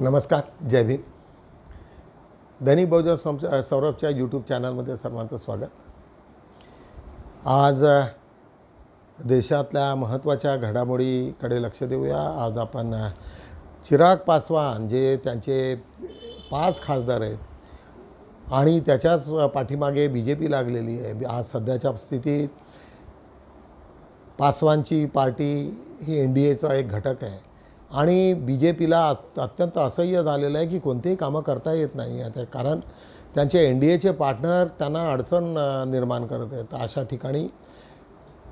नमस्कार जय भीम. दैनिक बहुजन सम सौरभच्या यूट्यूब चॅनलमध्ये सर्वांचं स्वागत. आज देशातल्या महत्त्वाच्या घडामोडीकडे लक्ष देऊया. आज आपण चिराग पासवान जे त्यांचे पाच खासदार आहेत आणि त्याच्याच पाठीमागे बी जे पी लागलेली आहे. आज सध्याच्या स्थितीत पासवानची पार्टी ही एन डी एचा एक घटक आहे. आणि बी जे पीला अत्यंत असह्य झालेलं आहे की कोणतेही कामं करता येत नाही आहे कारण त्यांचे एन डी एचे पार्टनर त्यांना अडचण निर्माण करत आहेत. अशा ठिकाणी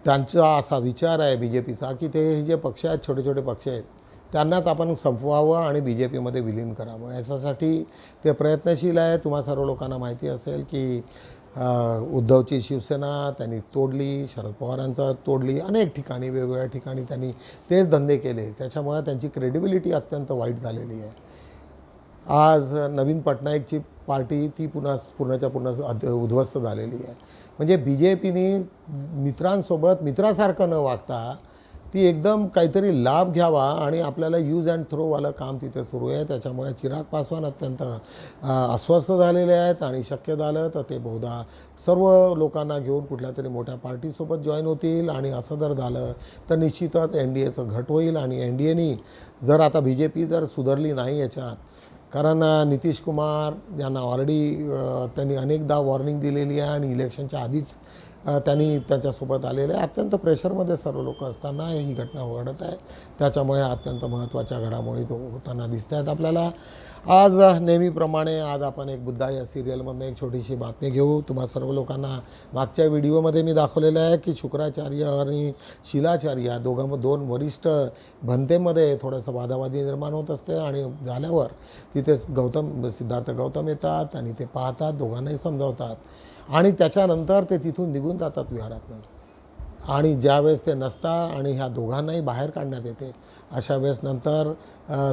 त्यांचा असा विचार आहे बी जे पीचा की ते हे जे पक्ष आहेत छोटे छोटे पक्ष आहेत त्यांनाच आपण संपवावं आणि बी जे पीमध्ये विलीन करावं. याच्यासाठी ते प्रयत्नशील आहे तुम्हा सर्व लोकांना माहिती असेल की उद्धवची शिवसेना त्यांनी तोडली शरद पवारांचा तोडली अनेक ठिकाणी वेगवेगळ्या ठिकाणी त्यांनी तेच धंदे केले. त्याच्यामुळे त्यांची क्रेडिबिलिटी अत्यंत वाईट झालेली आहे. आज नवीन पटनाईकची पार्टी ती पुन्हा पूर्णच्या पूर्ण उद्ध्वस्त झालेली आहे. म्हणजे बी जे पीने मित्रांसोबत मित्रासारखं न वागता ती एकदम काहीतरी लाभ घ्यावा आणि आपल्याला यूज अँड थ्रोवालं काम तिथे सुरू आहे. त्याच्यामुळे चिराग पासवान अत्यंत अस्वस्थ झालेले आहेत आणि शक्य झालं तर ते बहुधा सर्व लोकांना घेऊन कुठल्या तरी मोठ्या पार्टीसोबत जॉईन होतील आणि असं जर झालं तर निश्चितच एन डी एचं घट होईल आणि एन डी एनी जर आता बी जे पी जर सुधारली नाही याच्यात कारण नितीश कुमार यांना ऑलरेडी त्यांनी अनेकदा वॉर्निंग दिलेली आहे आणि इलेक्शनच्या आधीच त्यांनी त्यांच्यासोबत आलेले आहे. अत्यंत प्रेशरमध्ये सर्व लोक असताना ही घटना घडत आहे. त्याच्यामुळे अत्यंत महत्त्वाच्या घडामोडी तो होताना दिसत आहेत. आपल्याला आज नेहमीप्रमाणे आज आपण एक बुद्धा या सिरियलमधनं एक छोटीशी बातमी घेऊ. तुम्हा सर्व लोकांना मागच्या व्हिडिओमध्ये मी दाखवलेलं आहे की शुक्राचार्य आणि शिलाचार्य या दोघां दोन वरिष्ठ भंतेमध्ये थोडंसं वादावादी निर्माण होत असते आणि झाल्यावर तिथे गौतम सिद्धार्थ गौतम येतात आणि ते पाहतात दोघांनाही समजावतात. आणि त्याच्यानंतर ते तिथून निघून जातात विहारातनं. आणि ज्यावेळेस ते नसता आणि ह्या दोघांनाही बाहेर काढण्यात येते अशा वेळेस नंतर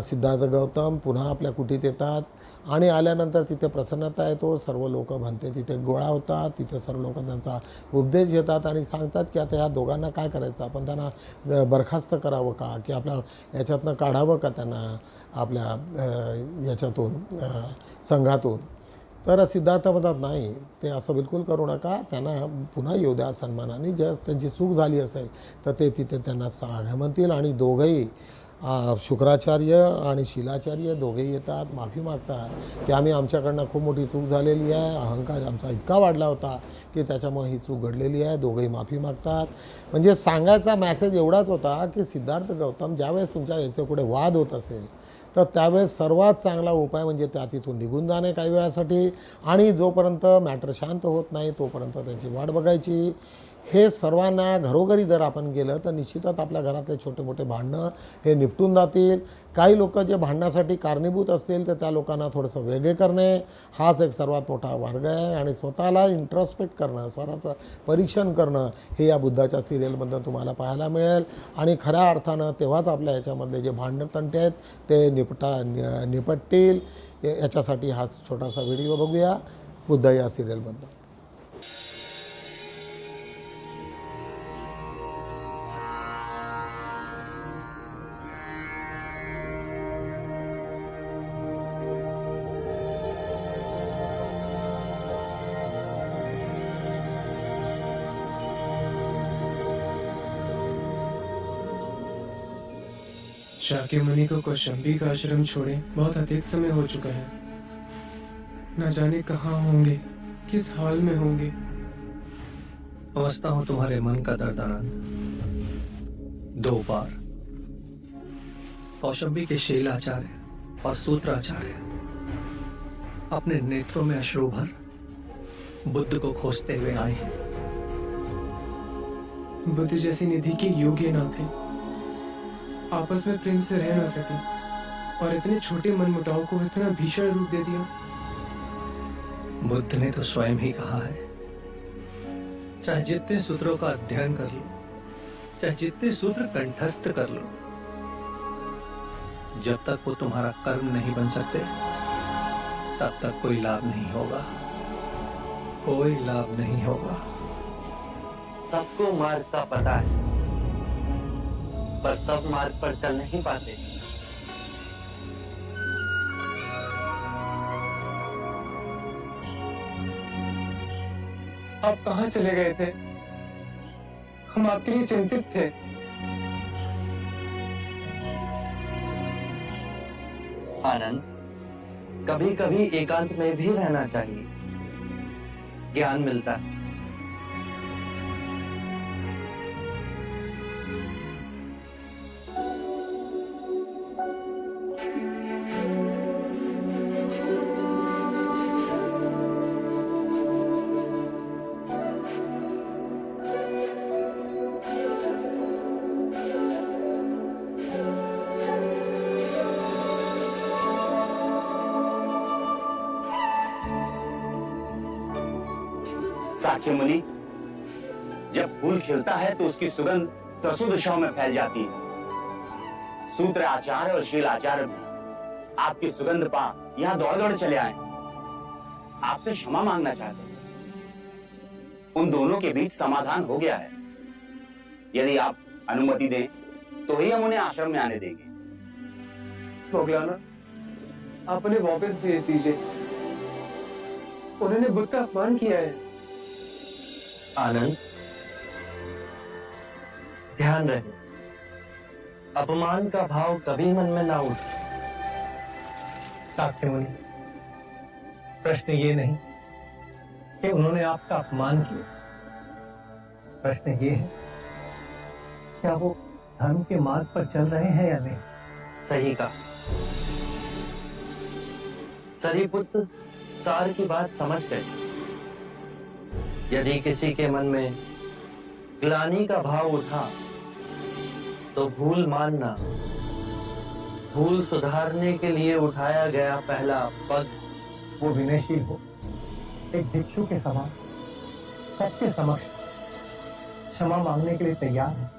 सिद्धार्थ गौतम पुन्हा आपल्या कुटीत येतात आणि आल्यानंतर तिथे प्रसन्नता येतो. सर्व लोक म्हणते तिथे गोळा होतात तिथे सर्व लोक त्यांचा उपदेश घेतात आणि सांगतात की आता ह्या दोघांना काय करायचं? आपण त्यांना बरखास्त करावं का? की आपल्या याच्यातनं काढावं का त्यांना? आपल्या याच्यातून संघातून? तर सिद्धार्थ म्हणतात नाही. ते असं बिलकुल करू नका. त्यांना पुन्हा येऊ द्या सन्मानाने जर त्यांची चूक झाली असेल तर ते तिथे त्यांना सांगा म्हणतील आणि दोघंही शुक्राचार्य आणि शिलाचार्य दोघेही येतात माफी मागतात की आम्ही आमच्याकडनं खूप मोठी चूक झालेली आहे. अहंकार आमचा इतका वाढला होता की त्याच्यामुळे ही चूक घडलेली आहे. दोघंही माफी मागतात. म्हणजे सांगायचा मॅसेज एवढाच होता की सिद्धार्थ गौतम ज्यावेळेस तुमच्या इथे कुठे वाद होत असेल तर त्यावेळेस सर्वात चांगला उपाय म्हणजे त्या तिथून निघून जाणे काही वेळासाठी. आणि जोपर्यंत मॅटर शांत होत नाही तोपर्यंत त्यांची वाट बघायची. हे सर्वांना घरोघरी जर आपण गेलं तर निश्चितच आपल्या घरातले छोटे मोठे भांडणं हे निपटून जातील. काही लोक जे भांडणासाठी कारणीभूत असतील तर त्या लोकांना थोडंसं वेगळे करणे हाच एक सर्वात मोठा मार्ग आहे. आणि स्वतःला इंट्रॉस्पेक्ट करणं स्वतःचं परीक्षण करणं हे या बुद्धाच्या सिरियलमधून तुम्हाला पाहायला मिळेल. आणि खऱ्या अर्थानं तेव्हाच आपल्या याच्यामधले जे भांडण तंटे आहेत ते निपटा निपटतील. याच्यासाठी हा छोटासा व्हिडिओ बघूया. बुद्ध या सिरियलबद्दल शाक्य मुनि को कौशंबी का आश्रम छोड़े। बहुत अधिक समय हो चुका है। न जाने कहाँ होंगे किस हाल में होंगे। समझता हूँ तुम्हारे मन का दर्द आनंद। दो बार। कौशंबी के शीलाचार्य और सूत्राचार्य अपने नेत्रों में अश्रु भर बुद्ध को खोजते हुए आए हैं। बुद्ध जैसी निधि के योग्य न थे। आपस में प्रेम से रह न सके। और इतने छोटे मनमुटाव को इतना भीषण रूप दे दिया। बुद्ध ने तो स्वयं ही कहा है चाहे जितने सूत्रों का अध्ययन कर लो चाहे जितने सूत्र कंठस्थ कर लो जब तक वो तुम्हारा कर्म नहीं बन सकते तब तक कोई लाभ नहीं होगा। कोई लाभ नहीं होगा। सबको मार्ग का पता है। पर सब मार्ग पर चल नहीं पाते। आप कहा चले गए थे? हम आपके लिए चिंतित थे। आनंद कभी कभी एकांत में भी रहना चाहिए। ज्ञान मिलता है। है तो उसकी सुगंध दसों दिशाओं में फैल जाती है। सूत्र आचार्य और शील आचार्य भी आपकी सुगंध पा यहाँ दौड़ दौड़ चले आए। आपसे क्षमा मांगना चाहते हैं। उन दोनों के बीच समाधान हो गया है। यदि आप अनुमति दें तो ही हम उन्हें आश्रम में आने देंगे। मोगलाना आप उन्हें वापस भेज दीजिए। उन्होंने बुद्ध का अपमान किया है। आनंद ध्यान रहे। अपमान का भाव कभी मन में ना उठे। साक्य मुनि, प्रश्न ये नहीं कि उन्होंने आपका अपमान किया। प्रश्न ये है, क्या वो धर्म के मार्ग पर चल रहे हैं या नहीं? सही का सरीपुत्र सार की बात समझ गए। यदि किसी के मन में ग्लानी का भाव उठा तो भूल मानना। भूल सुधारने के लिए उठाया गया पहला पग वो विनयशील हो। एक भिक्षु के समान सबके समक्ष क्षमा मांगने के लिए तैयार है।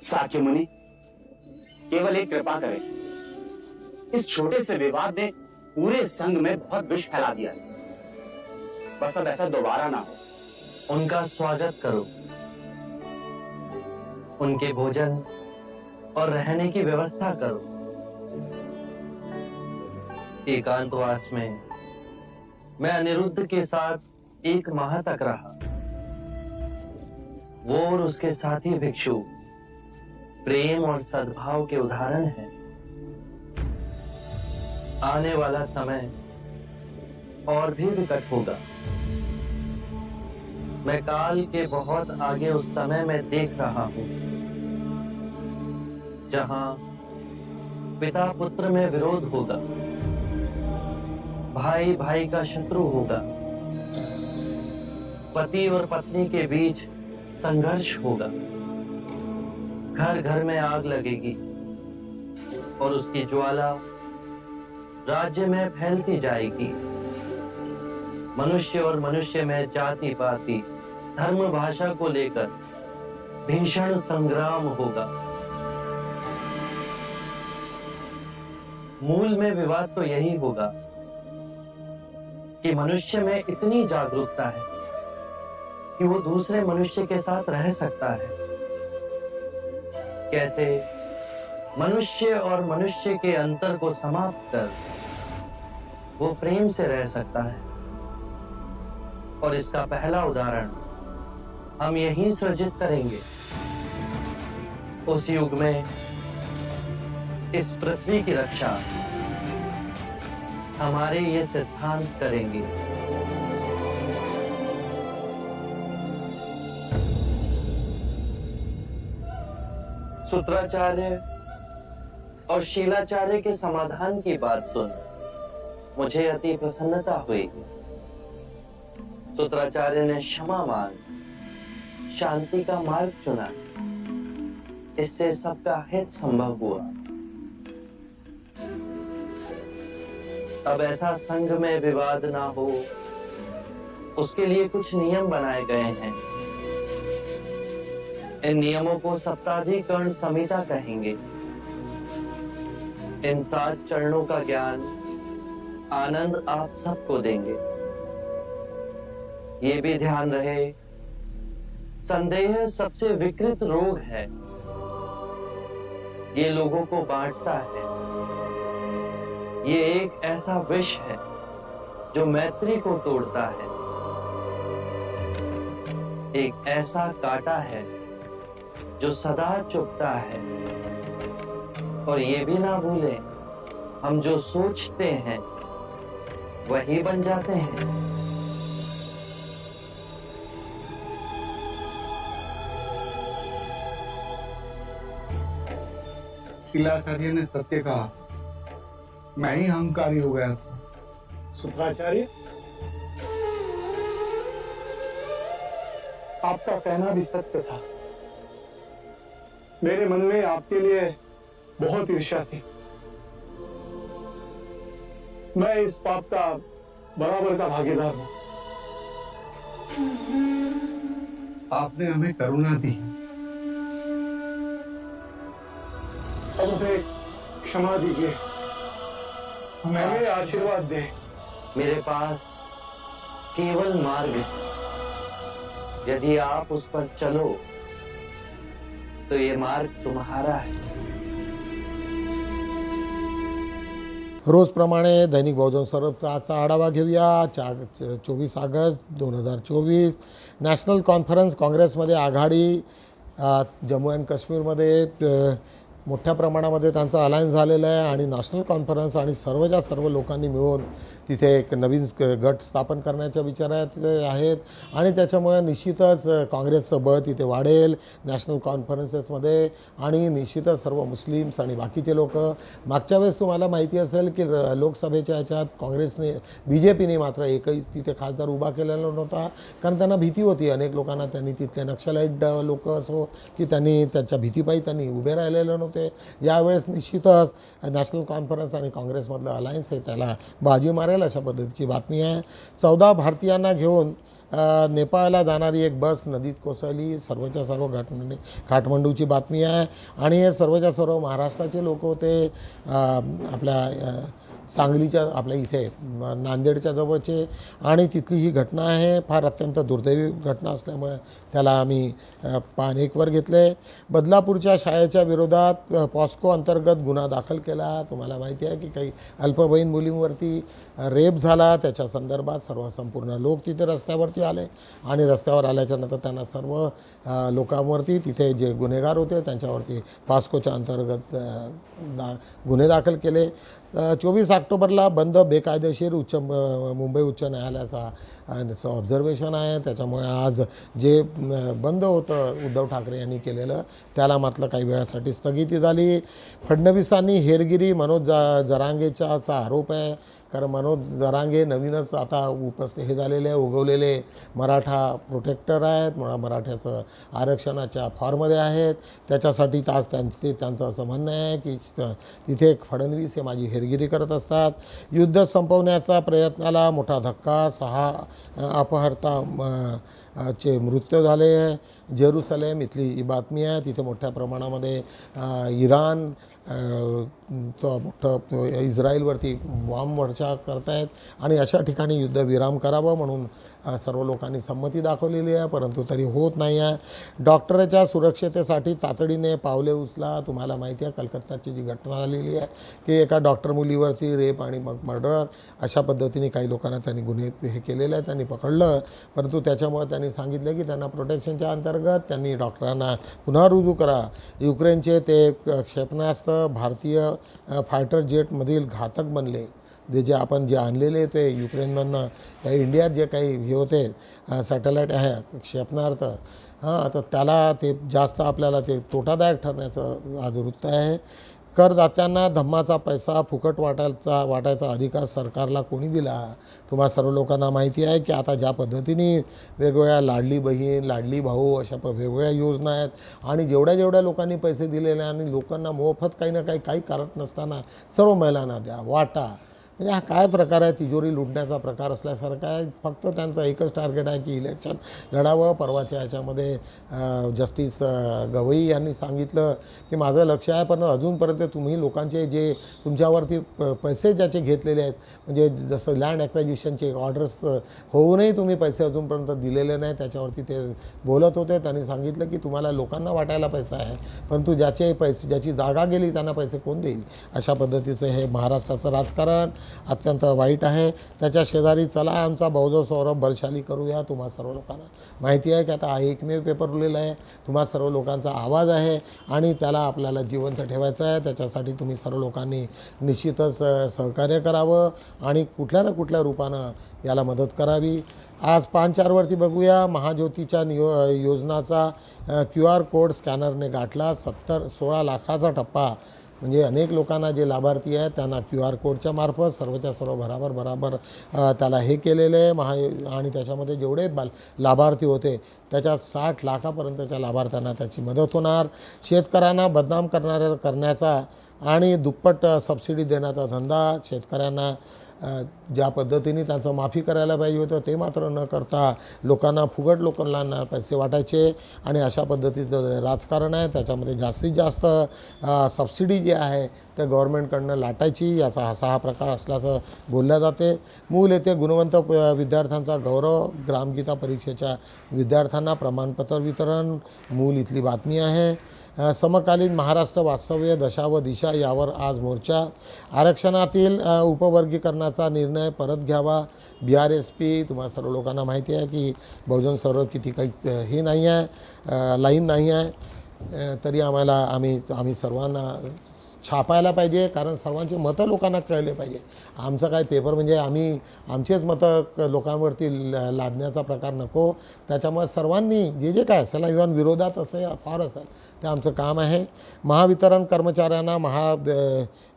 साक्य मुनि केवल एक कृपा करें। इस छोटे से विवाद ने पूरे संघ में बहुत विष फैला दिया है। बस अब ऐसा दोबारा ना हो। उनका स्वागत करो। उनके भोजन और रहने की व्यवस्था करो। एकांतवास में मैं अनिरुद्ध के साथ एक माह तक रहा। वो और उसके साथी भिक्षु प्रेम और सद्भाव के उदाहरण हैं। आने वाला समय और भी विकट होगा। मैं काल के बहुत आगे उस समय में देख रहा हूँ। जहाँ पिता पुत्र में विरोध होगा भाई भाई का शत्रु होगा, पति और पत्नी के बीच संघर्ष होगा। घर घर में आग लगेगी और उसकी ज्वाला राज्य में फैलती जाएगी। मनुष्य और मनुष्य में जाति पाति धर्म भाषा को लेकर भीषण संग्राम होगा। मूल में विवाद तो यही होगा कि मनुष्य में इतनी जागरूकता है कि वो दूसरे मनुष्य के साथ रह सकता है। कैसे मनुष्य और मनुष्य के अंतर को समाप्त कर वो प्रेम से रह सकता है। और इसका पहला उदाहरण हम यहीं सृजित करेंगे। उस युग में इस पृथ्वी की रक्षा। हमारे ये सिद्धांत करेंगे। सूत्राचार्य और शीलाचार्य के समाधान की बात सुन। मुझे अति प्रसन्नता हुई। सूत्राचार्य ने क्षमा मांग। शांति का मार्ग चुना। इससे सबका हित संभव हुआ। अब ऐसा संघ में विवाद ना हो। उसके लिए कुछ नियम बनाए गए हैं। इन नियमों को सप्ताधिकरण संहिता कहेंगे। इन सात चरणों का ज्ञान आनंद आप सबको देंगे। ये भी ध्यान रहे, संदेह सबसे विकृत रोग है। ये लोगों को बांटता है। ये एक ऐसा विष है, जो मैत्री को तोड़ता है। एक ऐसा कांटा है, जो सदा चुपता है। और ये भी ना भूले, हम जो सोचते हैं, वही बन जाते हैं। ने सत्य कहा मैं ही अहंकारी हो गया था। सूत्राचार्य आपका कहना भी सत्य था। मेरे मन में आपके लिए बहुत ईर्ष्या थी। मैं इस पाप का बराबर का भागीदार हूँ। आपने हमें करुणा दी। अब मुझे क्षमा दीजिए। हमें आशीर्वाद दें। मेरे पास केवल मार्ग है। यदि आप उस पर चलो तो ये मार्ग तुम्हारा है। रोजप्रमाणे दैनिक बहुजन स्वरूपचा आजचा आढावा घेऊया. चा चोवीस ऑगस्ट दोन हजार चोवीस. नॅशनल कॉन्फरन्स काँग्रेसमध्ये आघाडी जम्मू अँड काश्मीरमध्ये मोठ्या प्रमाणामध्ये त्यांचं अलायन्स झालेला आहे आणि नॅशनल कॉन्फरन्स आणि सर्वच्या सर्व लोकांनी मिळून तिथे एक नवीन गट स्थापन करण्याच्या विचारात आहेत. आणि त्याच्यामुळे निश्चितच काँग्रेसचं बळ तिथे वाढेल नॅशनल कॉन्फरन्सेसमध्ये. आणि निश्चितच सर्व मुस्लिम्स आणि बाकीचे लोक मागच्या वेळेस तुम्हाला माहिती असेल की र- लोकसभेच्या ह्याच्यात काँग्रेसने बी जे पीने मात्र एकही तिथे खासदार उभा केलेला नव्हता. कारण त्यांना भीती होती. अनेक लोकांना त्यांनी तिथले नक्षलाईट लोक असो की त्यांनी त्यांच्या भीतीपायी त्यांनी उभे राहिलेले नव्हते. यावेळेस निश्चितच नॅशनल कॉन्फरन्स आणि काँग्रेसमधलं अलायन्स हे त्याला बाजी मारेल अशा पद्धतीची बातमी आहे. चौदा भारतीयांना घेऊन नेपाळला जाणारी एक बस नदीत कोसळली. सर्वच्या सर्व घाटमंडी काठमांडूची बातमी आहे. आणि हे सर्वच्या सर्व महाराष्ट्राचे लोक होते. आपल्या सांगलीच्या आपल्या इथे नांदेडच्या जवळचे. आणि तिथली ही घटना आहे. फार अत्यंत दुर्दैवी घटना असल्यामुळे त्याला आम्ही पानेकवर पान एकवर घेतले. बदलापूरच्या शाळेच्या विरोधात पॉस्को अंतर्गत गुन्हा दाखल केला. तुम्हाला माहिती आहे की काही अल्पवयीन मुलींवरती रेप झाला त्याच्या संदर्भात सर्व संपूर्ण लोक तिथे रस्त्यावरती आले आणि रस्त्यावर आल्याच्यानंतर त्यांना सर्व लोकांवरती तिथे जे गुन्हेगार होते त्यांच्यावरती पास्कोच्या अंतर्गत दा गुन्हे दाखल केले. चोवीस ऑक्टोबरला बंद बेकायदेशीर उच्च मुंबई उच्च न्यायालयाचा ऑब्झर्वेशन आहे. त्याच्यामुळे आज जे बंद होतं उद्धव ठाकरे यांनी केलेलं त्याला मात्र काही वेळासाठी स्थगिती झाली. फडणवीसांनी हेरगिरी मनोज ज जरांगेच्याचा आरोप आहे. कारण मनोज जरांगे नवीनच आता उपस्थित हे झालेले उगवलेले मराठा प्रोटेक्टर आहेत. म्हणा मराठ्याचं आरक्षणाच्या फॉर्ममध्ये आहेत. त्याच्यासाठी तास त्यांचे ते त्यांचं असं म्हणणं आहे की तिथे फडणवीस हे माझी हेरगिरी करत असतात. युद्ध संपवण्याचा प्रयत्नाला मोठा धक्का सहा अपहर्ता म- चे मृत्यू झाले आहे. जेरुसलेम इथली ही बातमी आहे. तिथे मोठ्या प्रमाणामध्ये इराण चं मोठं इस्रायलवरती बॉम्ब वर्षा करतायत. आणि अशा ठिकाणी युद्धविराम करावा म्हणून सर्व लोकांनी संमती दाखवलेली आहे. परंतु तरी होत नाही आहे. डॉक्टरच्या सुरक्षतेसाठी तातडीने पावले उचला. तुम्हाला माहिती आहे कलकत्ताची जी घटना झालेली आहे की एका डॉक्टर मुलीवरती रेप आणि मग मर्डर. अशा पद्धतीने काही लोकांना त्यांनी गुन्हे हे केलेले आहे त्यांनी पकडलं. परंतु त्याच्यामुळे त्यांनी त्यांनी सांगितलं की त्यांना प्रोटेक्शनच्या अंतर्गत त्यांनी डॉक्टरांना पुन्हा रुजू करा. युक्रेनचे ते क्षेपणास्त्र भारतीय फायटर जेटमधील घातक बनले. जे जे आपण जे आणलेले ते युक्रेनमधनं या इंडियात जे काही हे होते सॅटेलाईट आहे क्षेपणार्थ. हां तर त्याला ते जास्त आपल्याला ते तोटादायक ठरण्याचं आज वृत्त आहे. करदात्यांना धम्माचा पैसा फुकट वाटायचा वाटायचा अधिकार सरकारला कोणी दिला? तुम्हा सर्व लोकांना माहिती आहे की आता ज्या पद्धतीने वेगवेगळ्या लाडली बहीण लाडली भाऊ अशा प वेगवेगळ्या योजना आहेत आणि जेवढ्या जेवढ्या लोकांनी पैसे दिलेले आहे आणि लोकांना मोफत काही ना काही काही करत नसताना सर्व महिलांना द्या वाटा. म्हणजे हा काय प्रकार आहे तिजोरी लुटण्याचा प्रकार असल्यासारखा आहे. फक्त त्यांचं एकच टार्गेट आहे की इलेक्शन लढावं. परवाच्या ह्याच्यामध्ये जस्टिस गवई यांनी सांगितलं की माझं लक्ष आहे पण अजूनपर्यंत तुम्ही लोकांचे जे तुमच्यावरती प पैसे ज्याचे घेतलेले आहेत म्हणजे जसं लँड ॲक्वाजिशनचे ऑर्डर्स होऊनही तुम्ही पैसे अजूनपर्यंत दिलेले नाही त्याच्यावरती ते बोलत होते. त्यांनी सांगितलं की तुम्हाला लोकांना वाटायला पैसा आहे परंतु ज्याचे पैसे ज्याची जागा गेली त्यांना पैसे कोण देईल? अशा पद्धतीचं हे महाराष्ट्राचं राजकारण. अत्यंत वाईट आहे. त्याच्या शेजारी चला आमचा बौद्ध सौरभ बलशाली करूया. तुम्हा सर्व लोकांना माहिती आहे की आता हा एकमेव पेपर उरलेला आहे. तुम्हा सर्व लोकांचा आवाज आहे आणि त्याला आपल्याला जिवंत ठेवायचं आहे. त्याच्यासाठी तुम्ही सर्व लोकांनी निश्चितच सहकार्य करावं आणि कुठल्या ना कुठल्या रूपानं याला मदत करावी. आज पाच चारवरती बघूया. महाज्योतीच्या नियो योजनाचा क्यू आर कोड स्कॅनरने गाठला. सत्तर सोळा लाखाचा टप्पा म्हणजे अनेक लोकांना जे लाभार्थी आहेत त्यांना क्यू आर कोडच्या मार्फत सर्वच्या सर्व भराभर बराबर त्याला हे केलेलं आहे. महा आणि त्याच्यामध्ये जेवढे बाल लाभार्थी होते त्याच्या साठ लाखापर्यंतच्या लाभार्थ्यांना त्याची मदत होणार. शेतकऱ्यांना बदनाम करणाऱ्या करण्याचा आणि दुप्पट सबसिडी देण्याचा धंदा शेतकऱ्यांना ज्या पद्धतीने त्यांचं माफी करायला पाहिजे होतं ते मात्र न करता लोकांना फुगट लोकांना पैसे वाटायचे आणि अशा पद्धतीचं जे राजकारण आहे. त्याच्यामध्ये जास्तीत जास्त सबसिडी जी आहे ते गव्हर्नमेंटकडनं लाटायची याचा असा हा प्रकार असल्याचं बोलल्या जाते. मूल येथे गुणवंत विद्यार्थ्यांचा गौरव ग्रामगीता परीक्षेच्या विद्यार्थ्यांना प्रमाणपत्र वितरण मूल इथली बातमी आहे. समकालीन महाराष्ट्र वास्तव्य दशा व दिशा यावर आज मोर्चा. आरक्षणातील उपवर्गीकरणाचा निर्णय परत घ्यावा. बी आर एस पी तुम्हाला सर्व लोकांना माहिती आहे की बहुजन सर्व किती काही हे नाही आहे लाईन नाही आहे. तरी आम्हाला आम्ही आम्ही सर्वांना छापायला पाहिजे कारण सर्वांचे मतं लोकांना कळले पाहिजे. आमचं काय पेपर म्हणजे आम्ही आमचेच मतं क- लोकांवरती ल- लादण्याचा प्रकार नको. त्याच्यामुळे सर्वांनी जे जे काय असेल इव्हन विरोधात असेल फार असेल ते आमचं काम आहे. महावितरण कर्मचाऱ्यांना महा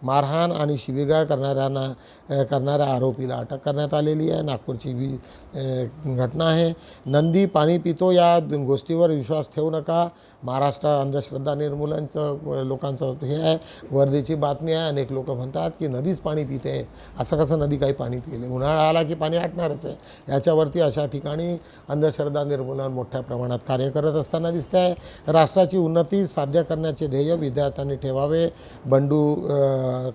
मारहाण आणि शिविगाळ करणाऱ्यांना करणाऱ्या आरोपीला अटक करण्यात आलेली आहे. नागपूरची वि घटना आहे. नंदी पाणी पितो या गोष्टीवर विश्वास ठेवू नका. महाराष्ट्र अंधश्रद्धा निर्मूलनचं लोकांचं हे आहे. वर्धेची बातमी आहे. अनेक लोक म्हणतात की नदीच पाणी पिते. असं कसं नदी काही पाणी पिले उन्हाळा आला की पाणी आटणारच आहे. याच्यावरती अशा ठिकाणी अंधश्रद्धा निर्मूलन मोठ्या प्रमाणात कार्य करत असताना दिसत आहे राष्ट्राची उन्नती साध्य करण्याचे ध्येय विद्यार्थ्यांनी ठेवावे. बंडू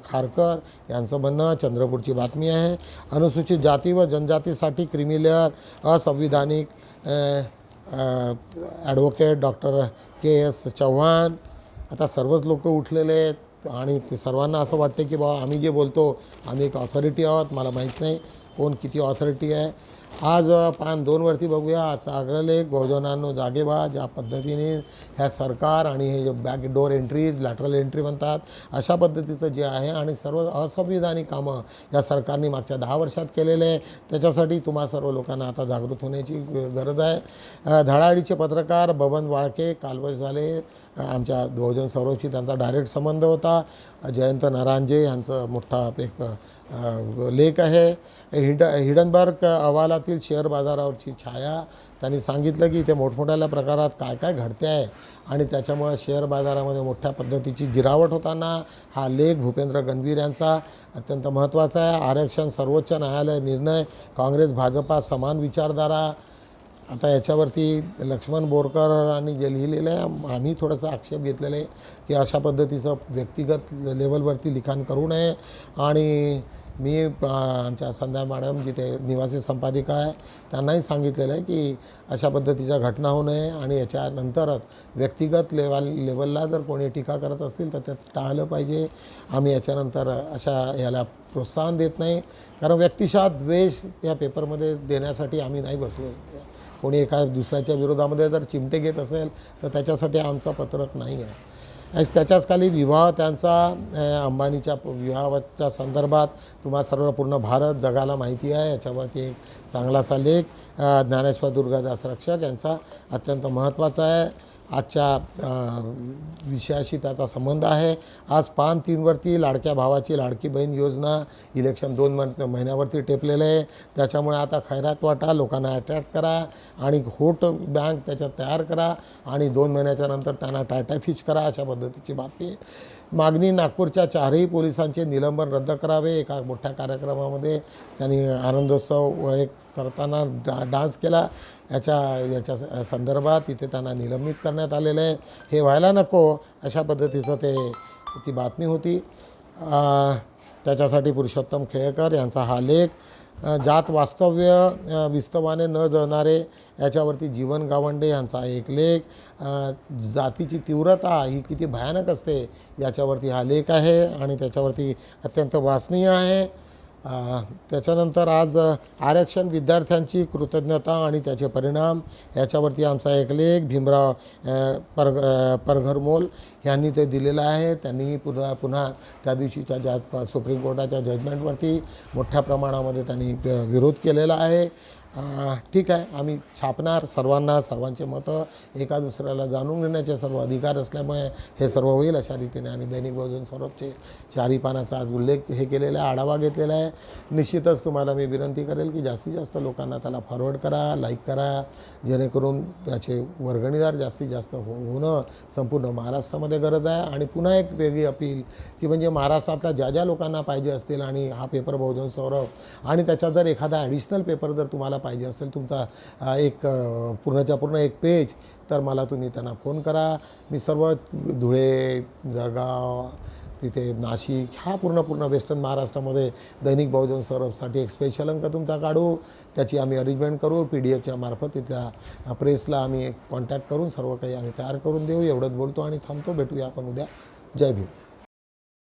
खारकर यांचं म्हणणं चंद्रपूरची बातमी आहे. अनुसूचित जाती व जनजातीसाठी creamy layer असंविधानिक advocate doctor K S Chavan. आता सर्वच लोक उठलेले आहेत. आणि ते सर्वांना असं वाटतं की बाबा आम्ही जे बोलतो आम्ही एक ऑथॉरिटी आहोत मला माहीत नाही कोण किती ऑथॉरिटी आहे. आज पान दोनवरती बघूया. आजचा अग्रलेख बहुजनांनो जागेबा ज्या पद्धतीने ह्या सरकार आणि हे जे back door entries lateral entry म्हणतात अशा पद्धतीचं जे आहे आणि सर्व असंविधानिक कामं या सरकारने मागच्या दहा वर्षात केलेले आहे. त्याच्यासाठी तुम्हा सर्व लोकांना आता जागृत होण्याची गरज आहे. धडाडीचे पत्रकार बबन वाळके कालवश झाले. आमच्या बहुजन सौरवशी त्यांचा डायरेक्ट संबंध होता. जयंत नारांजे यांचं मोठा एक लेख आहे. हिड हिडनबर्ग अहवालात अहवालातील शेअर बाजारावरची छाया. त्यांनी सांगितलं की इथे मोठमोठ्या प्रकारात काय काय घडते आहे आणि त्याच्यामुळं शेअर बाजारामध्ये मोठ्या पद्धतीची गिरावट होताना हा लेख भूपेंद्र गणवीर यांचा अत्यंत महत्त्वाचा आहे. आरक्षण सर्वोच्च न्यायालय निर्णय काँग्रेस भाजपा समान विचारधारा. आता याच्यावरती लक्ष्मण बोरकरांनी जे लिहिलेलं आहे आम्ही थोडंसं आक्षेप घेतलेलं आहे की अशा पद्धतीचं व्यक्तिगत लेवलवरती लिखाण करू नये. आणि मी आमच्या संध्या मॅडम जिथे निवासी संपादिका आहे त्यांनाही सांगितलेलं आहे की अशा पद्धतीच्या घटना होऊ नये आणि याच्यानंतरच व्यक्तिगत लेवल लेवलला जर कोणी टीका करत असतील तर ते टाळलं पाहिजे. आम्ही याच्यानंतर अशा याला प्रोत्साहन देत नाही. कारण व्यक्तिशः द्वेष या पेपरमध्ये देण्यासाठी आम्ही नाही बसलो कोणी एका दुसऱ्याच्या विरोधामध्ये जर चिमटे घेत असेल तर त्याच्यासाठी आमचं पत्रक नाही आहे. त्याच्याच खाली विवाह त्यांचा अंबानीच्या विवाहाच्या संदर्भात तुम्हाला सर्व पूर्ण भारत जगाला माहिती आहे. याच्यावरती एक चांगलासा लेख ज्ञानेश्वर दुर्गादास रक्षक यांचा अत्यंत महत्त्वाचा आहे. आजच्या विषयाशी त्याचा संबंध आहे आज पान तीनवरती लाडक्या भावाची लाडकी बहीण योजना इलेक्शन दोन महिन- महिन्यावरती टेपलेलं आहे त्याच्यामुळे आता खैरात वाटा लोकांना अट्रॅक्ट करा आणि होट बँक त्याच्यात तयार करा आणि दोन महिन्याच्या नंतर त्यांना टायटाफिच करा अशा पद्धतीची बातमी आहे. मागणी नागपूरच्या चारही पोलिसांचे निलंबन रद्द करावे. एका मोठ्या कार्यक्रमामध्ये त्यांनी आनंदोत्सव एक करताना डा डान्स केला. याच्या याच्या स- संदर्भात इथे त्यांना निलंबित करण्यात आलेलं आहे. हे व्हायला नको अशा पद्धतीचं ते ती बातमी होती. त्याच्यासाठी पुरुषोत्तम खेळकर यांचा हा लेख. जात वास्तव्य विस्तवाने न जळणारे याच्यावरती जीवन गावंडे यांचा एक लेख जातीची तीव्रता ही किती भयानक असते याच्यावरती हा लेख आहे आणि त्याच्यावरती अत्यंत वाचनीय आहे. त्याच्यानंतर आज आरक्षण विद्यार्थ्यांची कृतज्ञता आणि त्याचे परिणाम. याच्यावरती आमचा एक लेख भीमराव अ, परग परघरमोल यांनी ते दिलेलं आहे. त्यांनी पुन्हा पुन्हा त्या दिवशीच्या ज्या सुप्रीम कोर्टाच्या जजमेंटवरती मोठ्या प्रमाणामध्ये त्यांनी विरोध केलेला आहे. ठीक आहे. आम्ही छापणार सर्वांना सर्वांचे मतं एका दुसऱ्याला जाणून घेण्याचे सर्व अधिकार असल्यामुळे हे सर्व होईल अशा रीतीने आम्ही दैनिक बहुजन सौरभचे चारही पानाचा आज उल्लेख हे केलेला आहे आढावा घेतलेला आहे. निश्चितच तुम्हाला मी विनंती करेल की जास्तीत जास्त लोकांना त्याला फॉरवर्ड करा लाईक करा. जेणेकरून त्याचे वर्गणीदार जास्तीत जास्त हो होणं संपूर्ण महाराष्ट्रामध्ये गरज आहे. आणि पुन्हा एक वेगळी अपील की म्हणजे महाराष्ट्रातल्या ज्या ज्या लोकांना पाहिजे असतील आणि हा पेपर बहुजन सौरभ आणि त्याच्यात जर एखादा ॲडिशनल पेपर जर तुम्हाला पाहिजे असेल तुमचा एक पूर्णच्या पूर्ण एक पेज तर मला तुम्ही त्यांना फोन करा. मी सर्व धुळे जळगाव तिथे नाशिक ह्या पूर्ण पूर्ण वेस्टर्न महाराष्ट्रामध्ये दैनिक बहुजन सौरभसाठी एक स्पेशल अंक तुमचा काढू. त्याची आम्ही अरेंजमेंट करू. पी डी एफच्या मार्फत तिथल्या प्रेसला आम्ही कॉन्टॅक्ट करून सर्व काही आम्ही तयार करून देऊ. एवढंच बोलतो आणि थांबतो. भेटूया आपण उद्या. जय भीम.